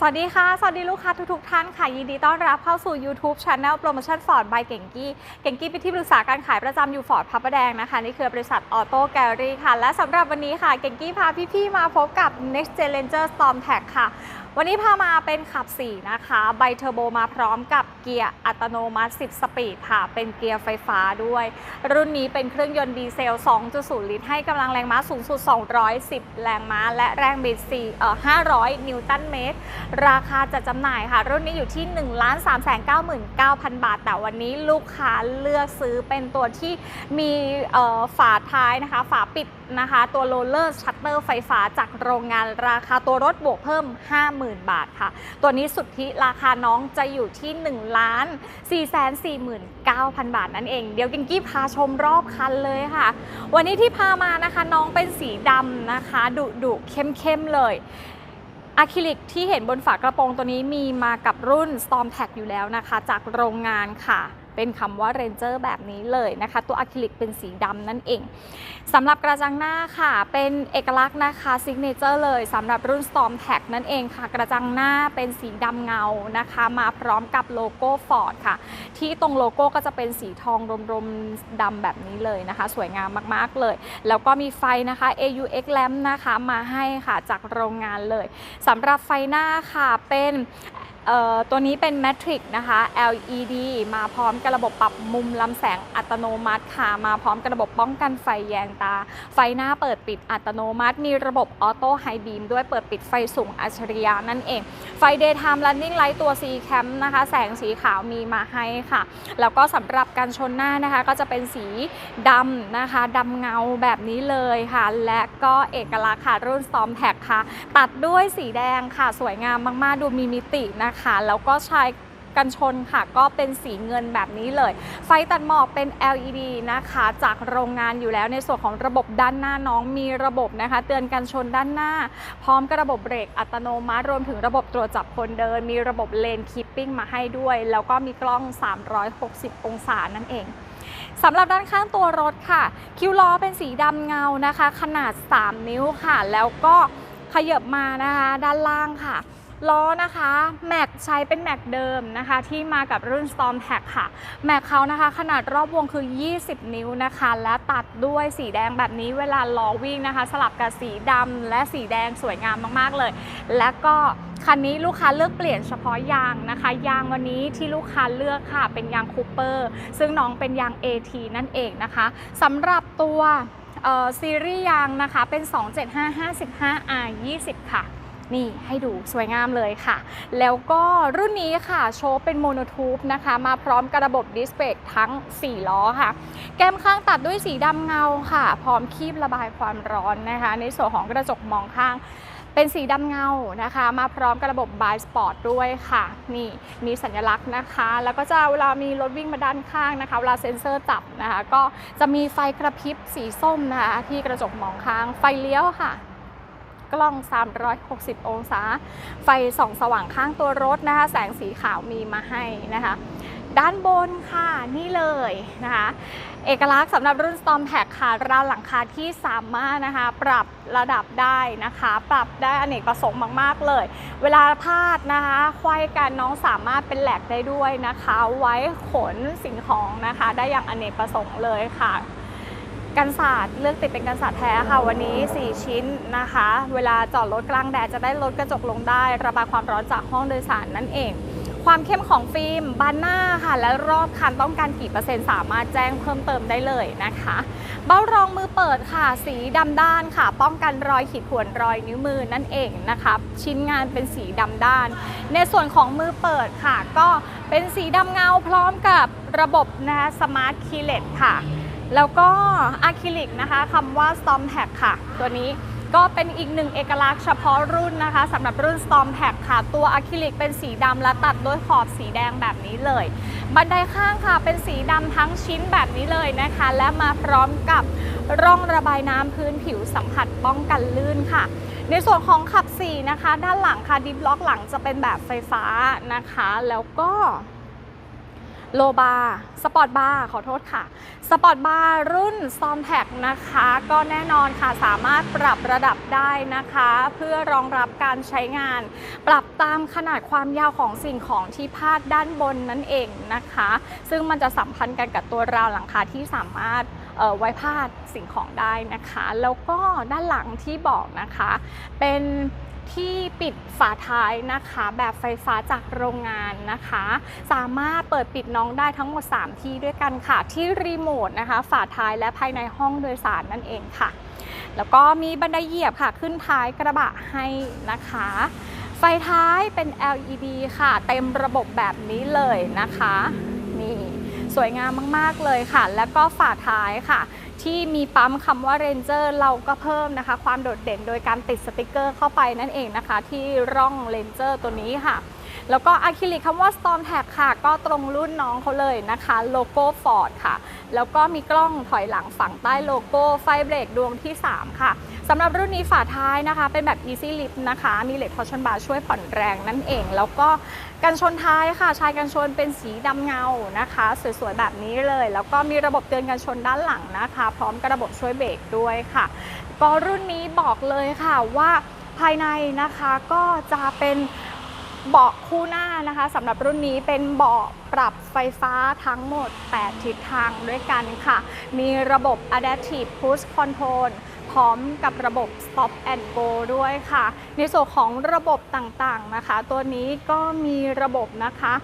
สวัสดีค่ะ สวัสดีลูกค้าทุกๆท่านค่ะ ยินดีต้อนรับเข้าสู่ YouTube Channel Promotion Ford by เก่งกี้ เก่งกี้เป็นที่ปรึกษาการขายประจำอยู่ฟอร์ดพับประแดงนะคะ นี่คือบริษัทออโต้แกลลี่ค่ะ และสำหรับวันนี้ค่ะ เก่งกี้พาพี่ๆมาพบกับ Next Gen Ranger Storm Tag ค่ะ วันนี้พามาเป็นขับ 4 นะคะไบเทอร์โบมาพร้อมกับเกียร์อัตโนมัติ 10 สปีดค่ะ เป็นเกียร์ไฟฟ้าด้วย รุ่นนี้เป็นเครื่องยนต์ดีเซล 2.0 ลิตร ให้กำลังแรงม้าสูงสุด 210 แรงม้า และแรงบิด4เอ่อ500 นิวตันเมตร ราคาจะจำหน่ายค่ะ รุ่นนี้อยู่ที่ 1 3 9 9 0 0 0 บาท แต่วันนี้ลูกค้าเลือกซื้อเป็นตัวที่มีเอ่อฝาท้ายนะคะ ฝาปิดนะคะ ตัวโรลเลอร์ชัตเตอร์ไฟฟ้าจากโรงงานราคาตัวรถบวกเพิ่ม 50,000 บาทค่ะ ตัวนี้สุทธิราคาน้องจะอยู่ที่ 1 ล้าน4 4 9 0 0 0 บาทนั่นเอง เดี๋ยวกิงกี้พาชมรอบคันเลยค่ะ วันนี้ที่พามานะคะน้องเป็นสีดำนะคะดุดุเข้มเข้มๆเลยอะคริลิกที่เห็นบนฝากระโปรงตัวนี้มีมากับรุ่น Storm Tag อยู่แล้วนะคะ จากโรงงานค่ะ เป็นคำว่า Ranger แบบนี้เลยนะคะ ตัวอะคริลิกเป็นสีดำนั่นเองสำหรับกระจังหน้าค่ะ เป็นเอกลักษณ์นะคะซิกเนเจอร์เลยสำหรับรุ่น Storm Tag นั่นเองค่ะ กระจังหน้าเป็นสีดำเงานะคะ มาพร้อมกับโลโก้ Ford ค่ะ ที่ตรงโลโก้ก็จะเป็นสีทองรมๆดำแบบนี้เลยนะคะ สวยงามมากๆเลย แล้วก็มีไฟนะคะ AUX lamp นะคะมาให้ค่ะจากโรงงานเลยสำหรับไฟหน้าค่ะเป็น ตัวนี้เป็น Matrix นะคะ LED มาพร้อมกับระบบปรับมุมลำแสงอัตโนมัติค่ะ มาพร้อมกับระบบป้องกันไฟแยงตา ไฟหน้าเปิดปิดอัตโนมัติ มีระบบออโต้ไฮบีมด้วยเปิดปิดไฟสูงอัจฉริยะนั่นเอง ไฟ Daytime Running Light ตัว C Cam นะคะ แสงสีขาวมีมาให้ค่ะ แล้วก็สำหรับการชนหน้านะคะ ก็จะเป็นสีดำนะคะดำเงาแบบนี้เลยค่ะ และก็เอกลักษณ์ค่ะรุ่น Storm Tag ค่ะ ตัดด้วยสีแดงค่ะ สวยงามมากๆ ดูมีมิตินะคะแล้วก็ใช้กันชนค่ะก็เป็นสีเงินแบบนี้เลย ไฟตัดหมอกเป็น LED นะคะ จากโรงงานอยู่แล้วในส่วนของระบบด้านหน้าน้องมีระบบนะคะ เตือนกันชนด้านหน้า พร้อมกับระบบเบรกอัตโนมัติ รวมถึงระบบตรวจจับคนเดิน มีระบบเลนคีปปิ้งมาให้ด้วย แล้วก็มีกล้อง 360 องศานั่นเองสำหรับด้านข้างตัวรถค่ะ คิ้วล้อเป็นสีดำเงานะคะ ขนาด 3 นิ้วค่ะ แล้วก็ขยับมานะคะ ด้านล่างค่ะ ล้อนะคะแม็กใช้เป็นแม็กเดิมนะคะที่มากับรุ่น Storm Tag ค่ะแม็กเขานะคะขนาดรอบวงคือ 20 นิ้วนะคะ และตัดด้วยสีแดงแบบนี้เวลาล้อวิ่งนะคะ สลับกับสีดำและสีแดงสวยงามมากๆเลย และก็คันนี้ลูกค้าเลือกเปลี่ยนเฉพาะยางนะคะ ยางวันนี้ที่ลูกค้าเลือกค่ะ เป็นยางคูเปอร์ซึ่งน้องเป็นยาง AT นั่นเองนะคะสำหรับตัวเอ่อซีรีส์ยางนะคะเป็น 27555R 20 ค่ะ นี่ให้ดูสวยงามเลยค่ะ แล้วก็รุ่นนี้ค่ะ โชว์เป็นโมโนทูปนะคะ มาพร้อมกับระบบดิสเบรกทั้ง 4 ล้อค่ะ แก้มข้างตัดด้วยสีดำเงาค่ะ พร้อมคีบระบายความร้อนนะคะ ในส่วนของกระจกมองข้างเป็นสีดำเงานะคะ มาพร้อมกับระบบบายสปอร์ตด้วยค่ะ นี่มีสัญลักษณ์นะคะ แล้วก็จะเวลามีรถวิ่งมาด้านข้างนะคะ เวลาเซ็นเซอร์จับนะคะ ก็จะมีไฟกระพริบสีส้มนะคะ ที่กระจกมองข้างไฟเลี้ยวค่ะ กล้อง 360 องศา ไฟส่องสว่างข้างตัวรถนะคะ แสงสีขาวมีมาให้นะคะ ด้านบนค่ะนี่เลยนะคะ เอกลักษณ์สำหรับรุ่น Storm Tag ค่ะราวหลังคาที่สามารถนะคะ ปรับระดับได้นะคะ ปรับได้อเนกประสงค์มาก ๆ เลย เวลาพาดนะคะควายกันน้องสามารถเป็นแหลกได้ด้วยนะคะ ไว้ขนสิ่งของนะคะ ได้อย่างอเนกประสงค์เลยค่ะ กันศาสตร์เลือกติดเป็นกันศาสตร์แท้ค่ะวันนี้ 4 ชิ้นนะคะ เวลาจอดรถกลางแดดจะได้ลดกระจกลงได้ ระบายความร้อนจากห้องโดยสารนั่นเอง ความเข้มของฟิล์มบานหน้าค่ะ และรอบคันต้องการกี่เปอร์เซ็นต์สามารถแจ้งเพิ่มเติมได้เลยนะคะ เบ้ารองมือเปิดค่ะ สีดำด้านค่ะ ป้องกันรอยขีดข่วนรอยนิ้วมือนั่นเองนะคะชิ้นงานเป็นสีดำด้าน ในส่วนของมือเปิดค่ะ ก็เป็นสีดำเงาพร้อมกับระบบนะคะสมาร์ทคีเลตค่ะ แล้วก็อะคริลิกนะคะคำว่า Storm Tag ค่ะ ตัวนี้ก็เป็นอีกหนึ่งเอกลักษณ์เฉพาะรุ่นนะคะสำหรับรุ่น Storm Tag ค่ะ ตัวอะคริลิกเป็นสีดำและตัดด้วยขอบสีแดงแบบนี้เลย บันไดข้างค่ะเป็นสีดำทั้งชิ้นแบบนี้เลยนะคะ และมาพร้อมกับร่องระบายน้ำพื้นผิวสัมผัสป้องกันลื่นค่ะ ในส่วนของขับ4นะคะ ด้านหลังค่ะดิฟล็อกหลังจะเป็นแบบไฟฟ้านะคะ แล้วก็ โลบาร์สปอร์ตบาร์ขอโทษค่ะ สปอร์ตบาร์รุ่นซอมแท็กนะคะ ก็แน่นอนค่ะสามารถปรับระดับได้นะคะ เพื่อรองรับการใช้งาน ปรับตามขนาดความยาวของสิ่งของที่พาดด้านบนนั่นเองนะคะ ซึ่งมันจะสัมพันธ์กันกับตัวราวหลังคาที่สามารถ ไว้พาดสิ่งของได้นะคะ แล้วก็ด้านหลังที่บอกนะคะ เป็นที่ปิดฝาท้ายนะคะ แบบไฟฟ้าจากโรงงานนะคะ สามารถเปิดปิดน้องได้ทั้งหมด 3 ที่ด้วยกันค่ะ ที่รีโมทนะคะ ฝาท้ายและภายในห้องโดยสารนั่นเองค่ะ แล้วก็มีบันไดเหยียบค่ะ ขึ้นท้ายกระบะให้นะคะ ไฟท้ายเป็น LED ค่ะ เต็มระบบแบบนี้เลยนะคะ สวยงามมาก ๆ เลยค่ะ แล้วก็ฝาท้ายค่ะ ที่มีปั๊มคำว่า Ranger เราก็เพิ่มนะคะ ความโดดเด่นโดยการติดสติกเกอร์เข้าไปนั่นเองนะคะ ที่ร่อง Ranger ตัวนี้ค่ะ แล้วก็อะคริลิกคำว่า Storm Tag ค่ะ ก็ตรงรุ่นน้องเขาเลยนะคะ โลโก้ Ford ค่ะ แล้วก็มีกล้องถอยหลังฝั่งใต้โลโก้ไฟเบรกดวงที่ 3 ค่ะสำหรับรุ่นนี้ฝาท้ายนะคะ เป็นแบบ Easy Lift นะคะ มีเหล็กทอร์ชันบาร์ช่วยผ่อนแรงนั่นเอง แล้วก็กันชนท้ายค่ะ ชายกันชนเป็นสีดำเงานะคะ สวยๆ แบบนี้เลย แล้วก็มีระบบเตือนกันชนด้านหลังนะคะ พร้อมกับระบบช่วยเบรกด้วยค่ะ ก็รุ่นนี้บอกเลยค่ะว่าภายในนะคะก็จะเป็น เบาะคู่หน้านะคะสำหรับรุ่นนี้เป็นเบาะปรับไฟฟ้าทั้งหมด 8 ทิศทางด้วยกันค่ะ มีระบบ Adaptive Cruise Control พร้อมกับระบบ Stop and Go ด้วยค่ะ ในส่วนของระบบต่างๆนะคะ ตัวนี้ก็มีระบบนะคะ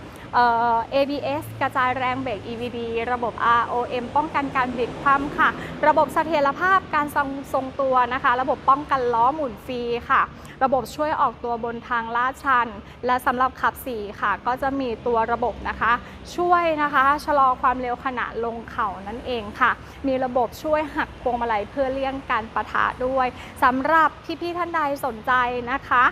ABS กระจายแรงเบรก EVD ระบบ ROM ป้องกันการบิดคว่ำค่ะ ระบบเสถียรภาพการทรงทรงตัวนะคะ ระบบป้องกันล้อหมุนฟรีค่ะ ระบบช่วยออกตัวบนทางลาดชัน และสำหรับขับ4ค่ะ ก็จะมีตัวระบบนะคะ ช่วยนะคะชะลอความเร็วขณะลงเขานั่นเองค่ะ มีระบบช่วยหักพวงมาลัยเพื่อเลี่ยงการปะทะด้วยสำหรับพี่ๆท่านใดสนใจนะคะ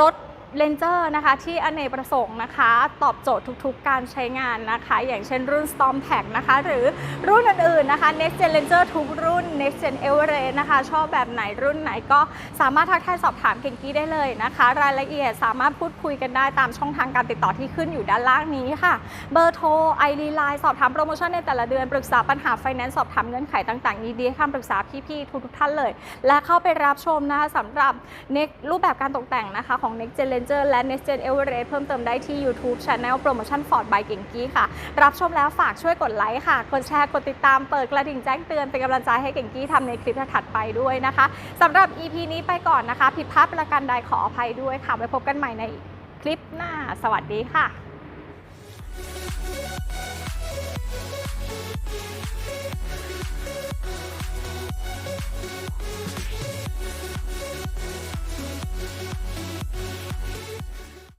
รถ เลนเจอร์นะคะที่อเนกประสงค์นะคะ ตอบโจทย์ทุกๆ การใช้งานนะคะ อย่างเช่นรุ่น Storm Tag นะคะ หรือ รุ่นอื่นๆนะคะ Next Gen Ranger ทุกรุ่น Next Gen Everest นะคะ ชอบแบบไหนรุ่นไหนก็สามารถทักทายสอบถามเก่งกี้ได้เลยนะคะ รายละเอียดสามารถพูดคุยกันได้ตามช่องทางการติดต่อที่ขึ้นอยู่ด้านล่างนี้ค่ะ เบอร์โทรไอดีไลน์สอบถามโปรโมชั่นในแต่ละเดือนปรึกษาปัญหาไฟแนนซ์สอบถามเงื่อนไขต่างๆยินดีให้คำปรึกษาพี่ๆทุกๆท่านเลย และเข้าไปรับชมนะคะสำหรับ Next รูปแบบการตกแต่งนะคะของ Next Gen Ranger และ Next Gen Everest เพิ่มเติมได้ที่ YouTube Channel Promotion Ford by เก่งกี้ค่ะ รับชมแล้วฝากช่วยกดไลค์ค่ะกดแชร์กดติดตามเปิดกระดิ่งแจ้งเตือนเป็นกำลังใจให้เก่งกี้ทำในคลิปถัดไปด้วยนะคะสำหรับ EP นี้ไปก่อนนะคะ ผิดพลาดประการใดขออภัยด้วยค่ะไว้พบกันใหม่ในคลิปหน้า สวัสดีค่ะ